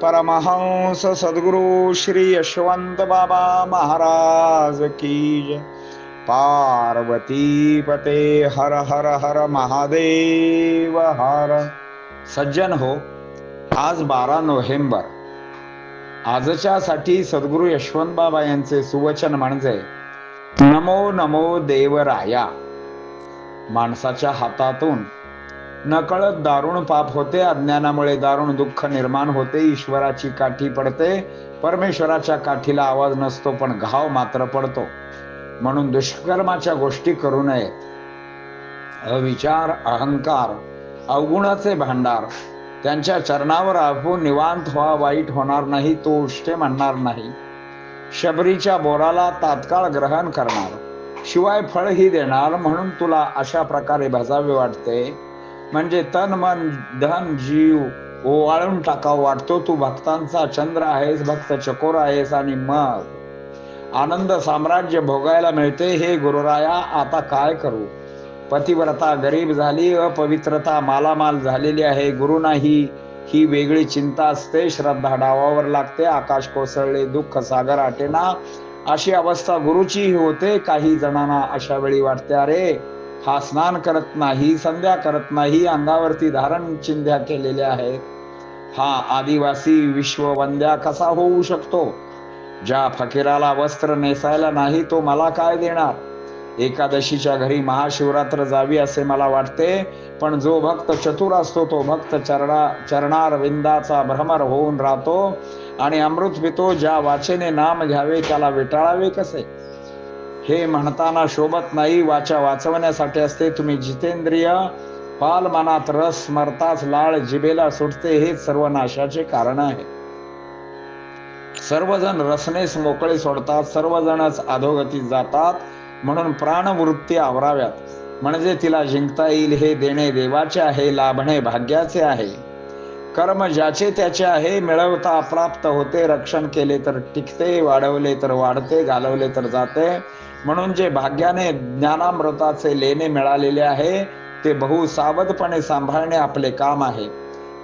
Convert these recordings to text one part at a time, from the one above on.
परमहंस सद्गुरु श्री यशवंत बाबा महाराज की जय। पार्वती पते हर हर हर महादेव हर। सज्जन हो आज बारा नोव्हेंबर। आजच्या साठी सद्गुरु यशवंत बाबा यांचे सुवचन म्हणजे नमो नमो देवराया। माणसाच्या हातातून नकळत दारुण पाप होते अज्ञानामुळे दारुण दुःख निर्माण होते ईश्वराची काठी पडते परमेश्वराच्या काठीला आवाज नसतो पण घाव मात्र पडतो. म्हणून दुष्कर्माच्या गोष्टी करू नयेत अविचार अहंकार अवगुणाचे भांडार त्यांच्या चरणावर आपण निवांत व्हा वाईट होणार नाही तो उष्टे म्हणणार नाही. शबरीच्या बोराला तात्काळ ग्रहण करणार शिवाय फळही देणार म्हणून तुला अशा प्रकारे भजावे वाटते. म्हणजे तन मन धन जीव हो ओवाळून टाकावं वाटतो. तू भक्तांचा चंद्र आहेस भक्त चकोर आहेस आणि मग आनंद साम्राज्य भोगायला मिळते. हे गुरुराया आता काय करू? पतिव्रता गरीब झाली अपवित्रता मालामाल झालेली आहे. गुरु नाही ही वेगळी चिंता असते. श्रद्धा डावावर लागते. आकाश कोसळले दुःख सागर आटेना. अशी अवस्था गुरुची होते. काही जणांना अशा वेळी वाटते अरे हा स्नान करत नाही संध्या करत नाही अंगावरती धारण चिंध्या केलेल्या आहेत. हा आदिवासी विश्ववंद्या कसा होऊ शकतो? ज्या फकीराला वस्त्र नेसायला नाही तो मला काय देणार? एकादशीच्या घरी महाशिवरात्र जावी असे मला वाटते पण जो भक्त चतुर असतो तो भक्त चरणा चरणार विंदाचा भ्रमर होऊन राहतो. आणि अमृत पितो ज्या वाचेने नाम घ्यावे त्याला विटाळावे कसे? हे म्हणताना शोभत नाही. वाचा वाचवण्यासाठी असते. तुम्ही जितेंद्रिय पाल मनात रस मरताच लाळ जिबेला सुटते हे सर्व नाशाचे कारण आहे. सर्वजण रसनेस मोकळे सोडतात. सर्वजणच अधोगती जातात. म्हणून प्राणवृत्ती आवराव्यात. म्हणजे तिला जिंकता येईल हे देणे देवाचे आहे लाभणे भाग्याचे आहे. कर्म ज्याचे त्याचे आहे मिळवता अप्राप्त होते रक्षण केले तर टिकते वाढवले तर वाढते घालवले तर जाते. म्हणून जे भाग्याने ज्ञानामृताचे लेणे मिळालेले आहे ते बहु सावधपणे सांभाळणे आपले काम आहे.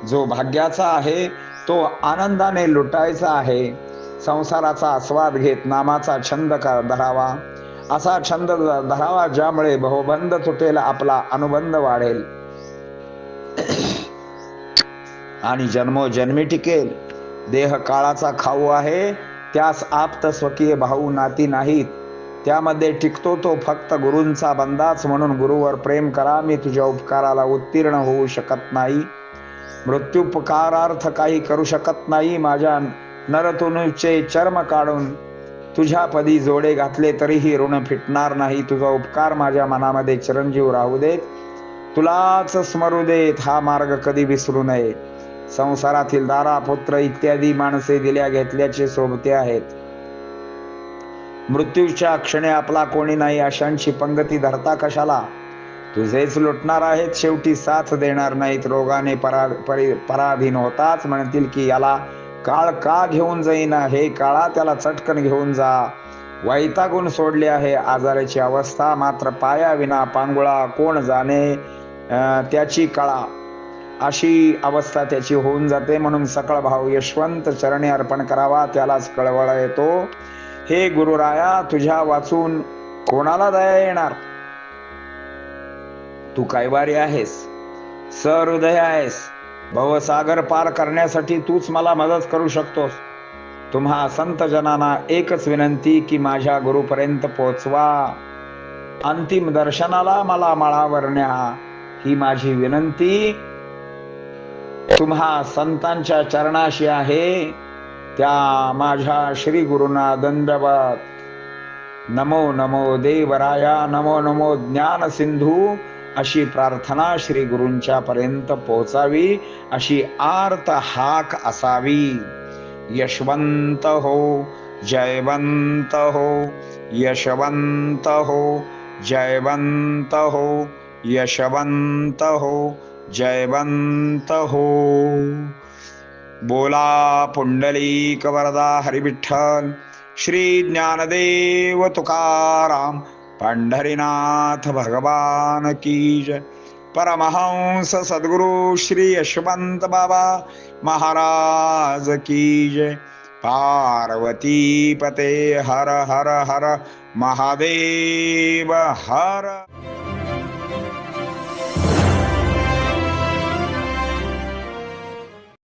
जो भाग्याचा आहे तो आनंदाने लुटायचा आहे. संसाराचा आस्वाद घेत नामाचा छंद धरावा. असा छंद धरावा ज्यामुळे बहुबंध तुटेल आपला अनुबंध वाढेल. आणि जन्मोजन्मी टिकेल. देह काळाचा खाऊ आहे त्यास आप्त स्वकीय भाऊ नाती नाहीत. त्यामध्ये टिकतो तो फक्त गुरूंचा बंदाच म्हणून गुरुवर प्रेम करा मी तुझ्या उपकाराला उत्तीर्ण होऊ शकत नाही. मृत्युपकारार्थ काही करू शकत नाही माझ्या नरतुनुचे चर्म काढून. तुझ्या पदी जोडे घातले तरीही ऋण फिटणार नाही. तुझा उपकार माझ्या मनामध्ये चिरंजीव राहू देत. तुलाच स्मरू देत हा मार्ग कधी विसरू नये. संसारातील दारा पुत्र इत्यादी माणसे दिल्या घेतल्याचे सोबते आहेत. मृत्यूच्या क्षणे आपला कोणी नाही अशांची पंगती धरता कशाला? तुझेच लुटणार आहेत शेवटी साथ देणार नाहीत. रोगाने परा परी पराधीन होताच म्हणतील की याला काळ का घेऊन जाईना? हे काळा त्याला चटकन घेऊन जा. वैतागून सोडले आहे. आजाराची अवस्था मात्र पायाविना पांगुळा कोण जाणे त्याची कळा. अशी अवस्था त्याची होऊन जाते म्हणून सकळ भाव यशवंत चरणे अर्पण करावा त्यालाच कळवळ येतो. हे गुरुराया तुझ्या वाचून कोणाला दया येणार? तू कायवारी आहेस सहृदय आहेस. भवसागर पार करण्यासाठी तूच मला मदत करू शकतोस. तुम्हा संत जनांना एकच विनंती की माझ्या गुरुपर्यंत पोचवा. अंतिम दर्शनाला मला माळावर न्या. ही माझी विनंती. तुम्हा संतांच्या चरणाशी आहे. त्या माझ्या श्री गुरुना दंडवत नमो नमो देवराया नमो नमो ज्ञान सिंधू अशी प्रार्थना श्री गुरूंच्या पर्यंत पोहोचावी अशी आर्त हाक असावी. यशवंत हो जयवंत हो यशवंत हो जयवंत हो यशवंत हो जयवंत हो. बोला पुंडलिक वरदा हरिविठ्ठल श्री ज्ञानदेव तुकाराम पंढरीनाथ भगवान की परमहंस सद्गुरु श्री यशवंत बाबा महाराज की जय। पार्वती पते हर हर हर महादेव हर